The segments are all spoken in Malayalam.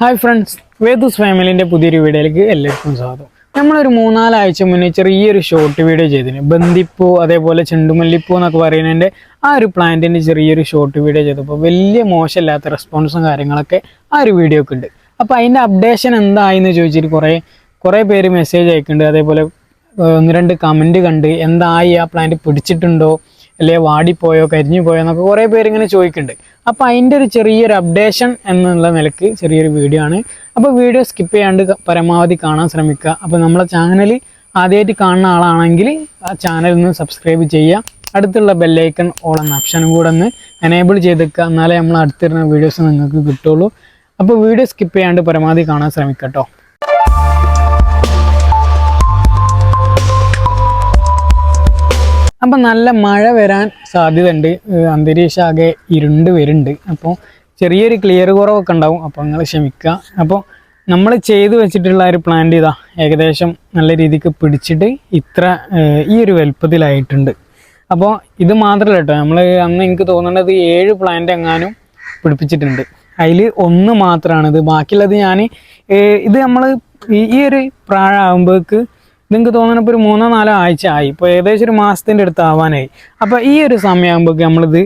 ഹായ് ഫ്രണ്ട്സ് വേദൂസ് ഫാമിലിന്റെ പുതിയൊരു വീഡിയോയിലേക്ക് എല്ലാവർക്കും സ്വാഗതം. നമ്മളൊരു മൂന്നാലാഴ്ച മുന്നേ ചെറിയൊരു ഷോർട്ട് വീഡിയോ ചെയ്തിന് ബന്ദിപ്പൂ അതേപോലെ ചെണ്ടുമല്ലിപ്പൂ എന്നൊക്കെ പറയുന്നതിന്റെ ആ ഒരു പ്ലാന്റിന്റെ ചെറിയൊരു ഷോർട്ട് വീഡിയോ ചെയ്തപ്പോൾ വലിയ മോശമില്ലാത്ത റെസ്പോൺസും കാര്യങ്ങളൊക്കെ ആ ഒരു വീഡിയോക്ക് ഉണ്ട്. അപ്പോൾ അതിന്റെ അപ്ഡേഷൻ എന്തായി എന്ന് ചോദിച്ചിട്ട് കുറേ കുറേ പേര് മെസ്സേജ് അയക്കുന്നുണ്ട്. അതേപോലെ ഒന്ന് രണ്ട് കമന്റ് കണ്ട്. എന്തായി? ആ പ്ലാന്റ് പിടിച്ചിട്ടുണ്ടോ? അല്ലെ വാടിപ്പോയോ കരിഞ്ഞു പോയോ എന്നൊക്കെ കുറേ പേര് ഇങ്ങനെ ചോദിക്കുന്നുണ്ട്. അപ്പോൾ അതിന്റെ ഒരു ചെറിയൊരു അപ്ഡേഷൻ എന്നുള്ള നിലയ്ക്ക് ചെറിയൊരു വീഡിയോ ആണ്. അപ്പോൾ വീഡിയോ സ്കിപ്പ് ചെയ്യാണ്ട് പരമാവധി കാണാൻ ശ്രമിക്കുക. അപ്പോൾ നമ്മളെ ചാനൽ ആദ്യമായിട്ട് കാണുന്ന ആളാണെങ്കിൽ ആ ചാനൽ ഒന്ന് സബ്സ്ക്രൈബ് ചെയ്യുക. അടുത്തുള്ള ബെല്ലൈക്കൺ ഓൾ എന്ന ഓപ്ഷനും കൂടെ ഒന്ന് എനേബിൾ ചെയ്തേക്കുക എന്നാലേ നമ്മൾ അടുത്തിരുന്ന വീഡിയോസ് നിങ്ങൾക്ക് കിട്ടുള്ളൂ. അപ്പോൾ വീഡിയോ സ്കിപ്പ് ചെയ്യാണ്ട് പരമാവധി കാണാൻ ശ്രമിക്കുക അപ്പം നല്ല മഴ വരാൻ സാധ്യതയുണ്ട്. അന്തരീക്ഷം ആകെ ഇരുണ്ട് വരുന്നുണ്ട്. അപ്പോൾ ചെറിയൊരു ക്ലിയർ കുറവൊക്കെ ഉണ്ടാവും. അപ്പോൾ നിങ്ങൾ ക്ഷമിക്കുക. അപ്പോൾ നമ്മൾ ചെയ്തു വെച്ചിട്ടുള്ള ഒരു പ്ലാന്റ് ഇതാ ഏകദേശം നല്ല രീതിക്ക് പിടിച്ചിട്ട് ഇത്ര ഈ ഒരു വലുപ്പത്തിലായിട്ടുണ്ട്. അപ്പോൾ ഇത് മാത്രമല്ല കേട്ടോ. നമ്മൾ അന്ന് എനിക്ക് തോന്നുന്നത് ഏഴ് പ്ലാന്റ് എങ്ങാനും പിടിപ്പിച്ചിട്ടുണ്ട്. അതിൽ ഒന്ന് മാത്രമാണിത് ബാക്കിയുള്ളത് ഞാൻ ഇത് നമ്മൾ ഈ ഒരു പ്രായമാകുമ്പോഴേക്ക് നിങ്ങൾക്ക് തോന്നുന്നപ്പോൾ ഒരു മൂന്നോ നാലോ ആഴ്ച ആയി. ഇപ്പോൾ ഏകദേശം ഒരു മാസത്തിന്റെ അടുത്ത് ആവാനായി. അപ്പോൾ ഈ ഒരു സമയമാകുമ്പോഴേക്ക് നമ്മളിത്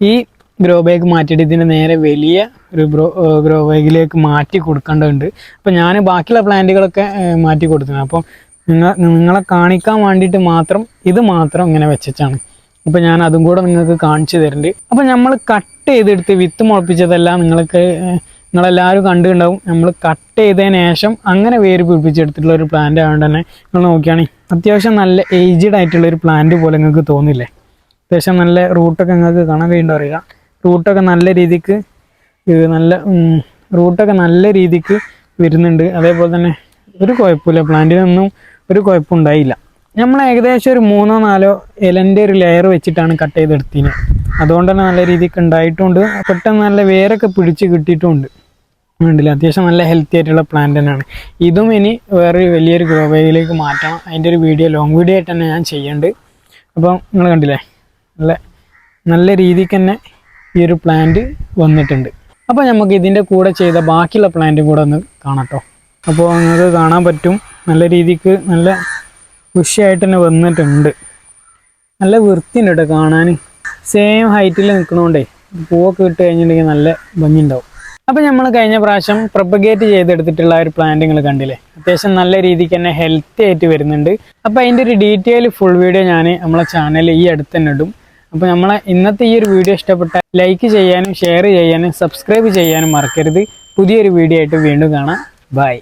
ഈ ഗ്രോ ബാഗ് മാറ്റിയിട്ട് ഇതിന്റെ നേരെ വലിയ ഒരു ഗ്രോ ഗ്രോ ബാഗിലേക്ക് മാറ്റി കൊടുക്കേണ്ടതുണ്ട്. അപ്പോൾ ഞാൻ ബാക്കിയുള്ള പ്ലാന്റുകളൊക്കെ മാറ്റി കൊടുത്തിരുന്നു അപ്പോൾ നിങ്ങൾ നിങ്ങളെ കാണിക്കാൻ വേണ്ടിയിട്ട് മാത്രം ഇത് മാത്രം ഇങ്ങനെ വെച്ചിട്ടാണ് അപ്പോൾ ഞാൻ അതും കൂടെ നിങ്ങൾക്ക് കാണിച്ചു തരുന്നുണ്ട് അപ്പോൾ നമ്മൾ കട്ട് ചെയ്തെടുത്ത് വിത്ത് മുളപ്പിച്ചതെല്ലാം നിങ്ങൾക്ക് നിങ്ങളെല്ലാവരും കണ്ടിട്ടുണ്ടാവും. നമ്മൾ കട്ട് ചെയ്തതിന് ശേഷം അങ്ങനെ വേര് പിടിപ്പിച്ചെടുത്തിട്ടുള്ള ഒരു പ്ലാന്റ് ആയതുകൊണ്ട് തന്നെ നിങ്ങൾ നോക്കുകയാണെങ്കിൽ അത്യാവശ്യം നല്ല ഏജ്ഡ് ആയിട്ടുള്ള ഒരു പ്ലാന്റ് പോലെ നിങ്ങൾക്ക് തോന്നില്ലേ? അത്യാവശ്യം നല്ല റൂട്ടൊക്കെ നിങ്ങൾക്ക് കാണാൻ കഴിയുന്നുണ്ടോ അറിയില്ല റൂട്ടൊക്കെ നല്ല രീതിക്ക് നല്ല റൂട്ടൊക്കെ നല്ല രീതിക്ക് വരുന്നുണ്ട്. അതേപോലെ തന്നെ ഒരു കുഴപ്പമില്ല. പ്ലാന്റിനൊന്നും ഒരു കുഴപ്പമുണ്ടായില്ല നമ്മൾ ഏകദേശം ഒരു മൂന്നോ നാലോ ഇലന്റെ ഒരു ലെയർ വെച്ചിട്ടാണ് കട്ട് ചെയ്തെടുത്തിന്. അതുകൊണ്ട് തന്നെ നല്ല രീതിക്ക് ഉണ്ടായിട്ടുണ്ട്. പെട്ടെന്ന് നല്ല വേരൊക്കെ പിടിച്ച് കിട്ടിയിട്ടുമുണ്ട് ഉണ്ടല്ലേ അത്യാവശ്യം നല്ല ഹെൽത്തി ആയിട്ടുള്ള പ്ലാന്റ് തന്നെയാണ്. ഇതും ഇനി വേറൊരു വലിയൊരു ഗ്രോ ബാഗിലേക്ക് മാറ്റണം. അതിന്റെ ഒരു വീഡിയോ ലോങ് വീഡിയോ ആയിട്ട് തന്നെ ഞാൻ ചെയ്യുന്നുണ്ട്. അപ്പം നിങ്ങൾ കണ്ടില്ലേ? നല്ല നല്ല രീതിക്ക് തന്നെ ഈ ഒരു പ്ലാന്റ് വന്നിട്ടുണ്ട്. അപ്പോൾ നമുക്ക് ഇതിന്റെ കൂടെ ചെയ്ത ബാക്കിയുള്ള പ്ലാന്റും കൂടെ ഒന്ന് കാണാട്ടോ. അപ്പോൾ നിങ്ങൾക്ക് കാണാൻ പറ്റും. നല്ല രീതിക്ക് നല്ല ഉഷയായിട്ട് തന്നെ വന്നിട്ടുണ്ട്. നല്ല വൃത്തിയുണ്ട് കേട്ടോ കാണാൻ സെയിം ഹൈറ്റിൽ നിൽക്കണോണ്ടേ പൂവൊക്കെ ഇട്ട് കഴിഞ്ഞിട്ടുണ്ടെങ്കിൽ നല്ല ഭംഗിയുണ്ടാവും. അപ്പോൾ നമ്മൾ കഴിഞ്ഞ പ്രാവശ്യം പ്രൊപ്പഗേറ്റ് ചെയ്തെടുത്തിട്ടുള്ള ഒരു പ്ലാന്റുകൾ കണ്ടില്ലേ? അത്യാവശ്യം നല്ല രീതിക്ക് തന്നെ ഹെൽത്തി ആയിട്ട് വരുന്നുണ്ട്. അപ്പൊ അതിന്റെ ഒരു ഡീറ്റെയിൽ ഫുൾ വീഡിയോ ഞാൻ നമ്മളെ ചാനലിൽ ഈ അടുത്ത് തന്നെ ഇടും. അപ്പോൾ നമ്മളെ ഇന്നത്തെ ഈ ഒരു വീഡിയോ ഇഷ്ടപ്പെട്ട ലൈക്ക് ചെയ്യാനും ഷെയർ ചെയ്യാനും സബ്സ്ക്രൈബ് ചെയ്യാനും മറക്കരുത്. പുതിയൊരു വീഡിയോ ആയിട്ട് വീണ്ടും കാണാം. ബൈ